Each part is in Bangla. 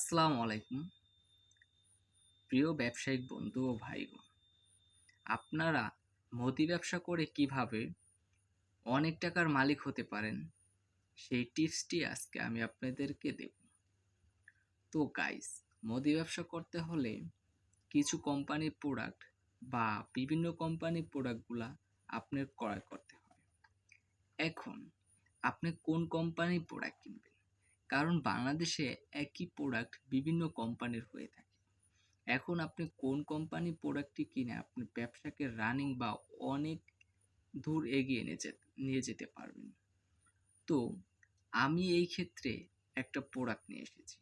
আসসালামু আলাইকুম। প্রিয় ব্যবসায়িক বন্ধু ও ভাইগণ, আপনারা মুদি ব্যবসা করে কীভাবে অনেক টাকার মালিক হতে পারেন, সেই টিপসটি আজকে আমি আপনাদেরকে দেব। তো গাইস মুদি ব্যবসা করতে হলে কিছু কোম্পানির প্রোডাক্ট বা বিভিন্ন কোম্পানির প্রোডাক্টগুলা আপনার ক্রয় করতে হয়। এখন, আপনি কোন কোম্পানির প্রোডাক্ট কিনবেন? কারণ বাংলাদেশে একই প্রোডাক্ট বিভিন্ন কোম্পানির হয়ে থাকে। এখন আপনি কোন কোম্পানির প্রোডাক্টটি কিনে আপনি ব্যবসাকে রানিং বা অনেক দূর এগিয়ে নিয়ে যেতে নিয়ে যেতে পারবেন। তো আমি এই ক্ষেত্রে একটা প্রোডাক্ট নিয়ে এসেছি।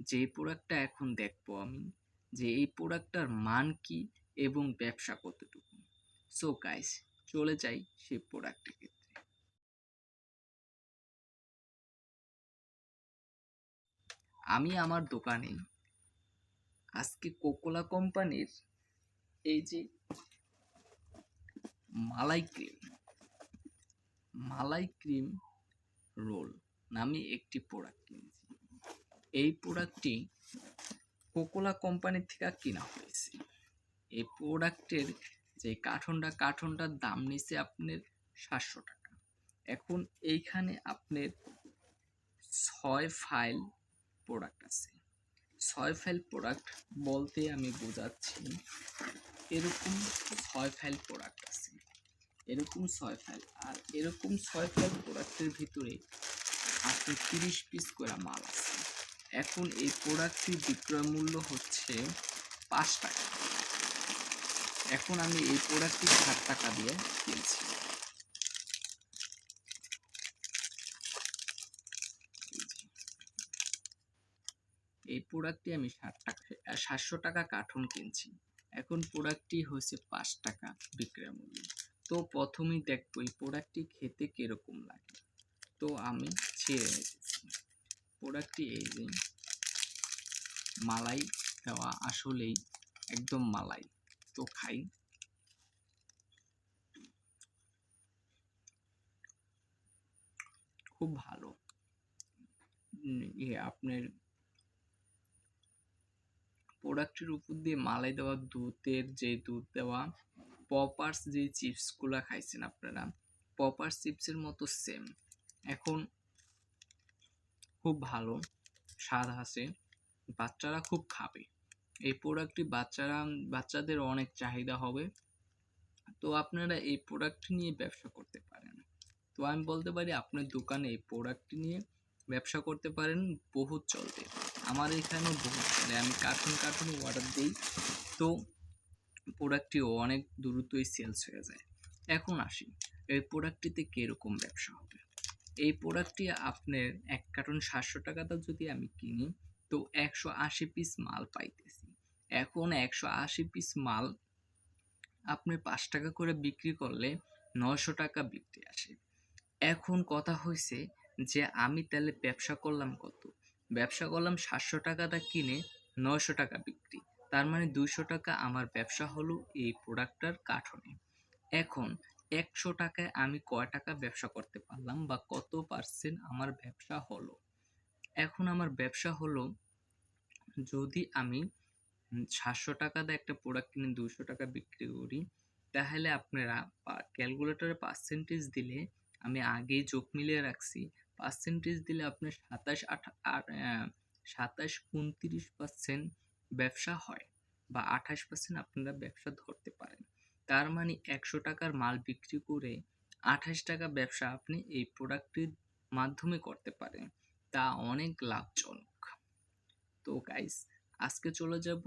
যে প্রোডাক্টটা এখন দেখব আমি, যে এই প্রোডাক্টটার মান কি এবং ব্যবসা কতটুকু। সো গাইস চলে যাই সেই প্রোডাক্টের আমি আমার দোকানে আজকে কোকোলা কোম্পানির এই যে malai cream malai cream roll নামে একটি প্রোডাক্ট কিনেছি। এই প্রোডাক্টটি কোকোলা কোম্পানি থেকে কেনা হয়েছে। এই প্রোডাক্টের যে কার্টনটা, কার্টনটার দাম নিছে আপনার সাতশো টাকা। এখন এইখানে আপনার ছয় ফাইল প্রোডাক্ট আছে। ছয় ফাইল প্রোডাক্ট বলতে আমি বোঝাচ্ছি, এরকম ছয় ফাইল প্রোডাক্ট আছে। এরকম ছয় ফাইল আর এরকম ছয় ফাইল প্রোডাক্টের ভিতরে আপনি তিরিশ পিস করে মাল আছে। এখন এই প্রোডাক্টটির বিক্রয় মূল্য হচ্ছে পাঁচ টাকা। এখন আমি এই প্রোডাক্টটি ষাট টাকা দিয়ে কিনছি। এই প্রোডাক্টটি আমি টাকা সাতশো টাকা কার্টুন কিনছি। এখন প্রোডাক্টটি হচ্ছে পাঁচ টাকা বিক্রয় মূল্য। তো প্রথমেই দেখব এই প্রোডাক্টটি খেতে কীরকম লাগে। তো আমি ছেড়ে নিতেছি প্রোডাক্টটি এই যে, মালাই দেওয়া আসলেই একদম মালাই। তো খাই। খুব ভালো। ইয়ে আপনার প্রোডাক্টের উপর দিয়ে মালাই দেওয়া দুধের যে দুধ দেওয়া পপার্স যে চিপসগুলো খাইছেন আপনারা পপার্স চিপসের মতো সেম এখন খুব ভালো, স্বাদ আছে, বাচ্চারা খুব খাবে। এই প্রোডাক্টটি বাচ্চারা, বাচ্চাদের অনেক চাহিদা হবে। তো আপনারা এই প্রোডাক্টটি নিয়ে ব্যবসা করতে পারেন। তো আমি বলতে পারি, আপনার দোকানে এই প্রোডাক্টটি নিয়ে ব্যবসা করতে পারেন বহুত চলবে। আমার এখানেও বহুত চলে। আমি কার্টুন কার্টুন অর্ডার দিই। তো প্রোডাক্টটিও অনেক দ্রুতই সেলস হয়ে যায়। এখন আসি, এই প্রোডাক্টটিতে কীরকম ব্যবসা হবে? এই প্রোডাক্টটি আপনার এক কার্টন সাতশো টাকাটা যদি আমি কিনি, তো একশো আশি পিস মাল পাইতেছি। এখন একশো আশি পিস মাল আপনি পাঁচ টাকা করে বিক্রি করলে নয়শো টাকা বিক্রি আসে। এখন কথা হয়েছে যে আমি তাহলে ব্যবসা করলাম কত? ব্যবসা করলাম সাতশো টাকাটা কিনে নয়শো টাকা বিক্রি। তার মানে দুইশো টাকা আমার ব্যবসা হলো এই প্রোডাক্টটার কাঠনে। এখন একশো টাকায় আমি কয় টাকা ব্যবসা করতে পারলাম বা কত পার্সেন্ট আমার ব্যবসা হলো? এখন আমার ব্যবসা হলো যদি আমি সাতশো টাকা দিয়ে একটা প্রোডাক্ট কিনে দুশো টাকা বিক্রি করি, তাহলে আপনারা ক্যালকুলেটরে পার্সেন্টেজ দিলে আমি আগেই যোগ মিলিয়ে রাখছি। পার্সেন্টেজ দিলে আপনার সাতাশ আঠা সাতাশ উনত্রিশ পার্সেন্ট ব্যবসা হয় বা আঠাশ পার্সেন্ট আপনারা ব্যবসা ধরতে পারেন। তার মানে একশো টাকার মাল বিক্রি করে আঠাশ টাকা ব্যবসা আপনি এই প্রোডাক্টটির মাধ্যমে করতে পারেন। তা অনেক লাভজনক। তো গাইস আজকে চলে যাব।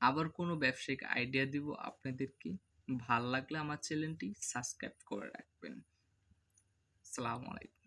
আবার কোনো ব্যবসায়িক আইডিয়া দিব আপনাদেরকে। ভালো লাগলে আমার চ্যানেলটি সাবস্ক্রাইব করে রাখবেন। আসসালামু আলাইকুম।